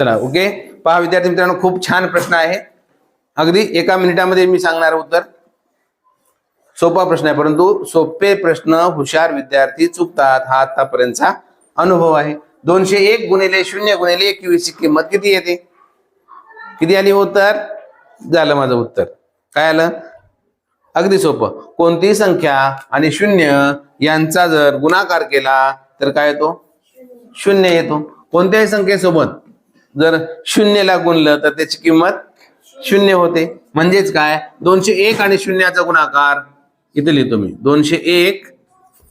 चला ओके पहा विद्यार्थी मित्रांनो खूप छान प्रश्न आहे. अगदी एका मिनिटामध्ये मी सांगणार उत्तर. सोपा प्रश्न आहे परंतु सोपे प्रश्न हुशार विद्यार्थी चुकतात. हा आतापर्यंतचा अनुभव आहे. दोनशे एक गुणिले शून्य गुणिले एकवीस ची किंमत किती येते? किती आली उत्तर? झालं माझं उत्तर. काय आलं? अगदी सोपं. कोणतीही संख्या आणि शून्य यांचा जर गुणाकार केला तर काय येतो? शून्य येतो. कोणत्याही संख्येसोबत जर शून्यला गुणलं तर त्याची किंमत शून्य होते. म्हणजेच काय? दोनशे एक आणि शून्याचा गुणाकार इथे लिहितो मी? दोनशे एक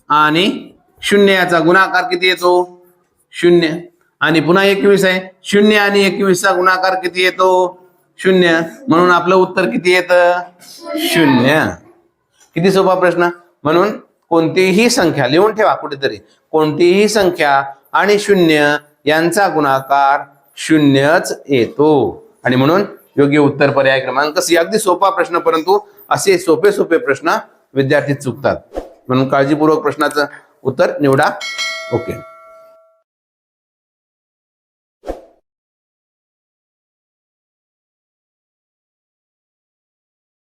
आणि शून्य याचा गुणाकार किती येतो? शून्य. आणि पुन्हा एकवीस आहे. शून्य आणि एकवीसचा गुणाकार किती येतो? शून्य. म्हणून आपलं उत्तर किती येतं? शून्य. किती सोपा प्रश्न? म्हणून कोणतीही संख्या लिहून ठेवा कुठेतरी. कोणतीही संख्या आणि शून्य यांचा गुणाकार शून्यच येतो. आणि म्हणून योग्य उत्तर पर्याय क्रमांक सी. अगदी सोपा प्रश्न परंतु असे सोपे सोपे प्रश्न विद्यार्थी चुकतात. म्हणून काळजीपूर्वक प्रश्नाचं उत्तर निवडा. ओके.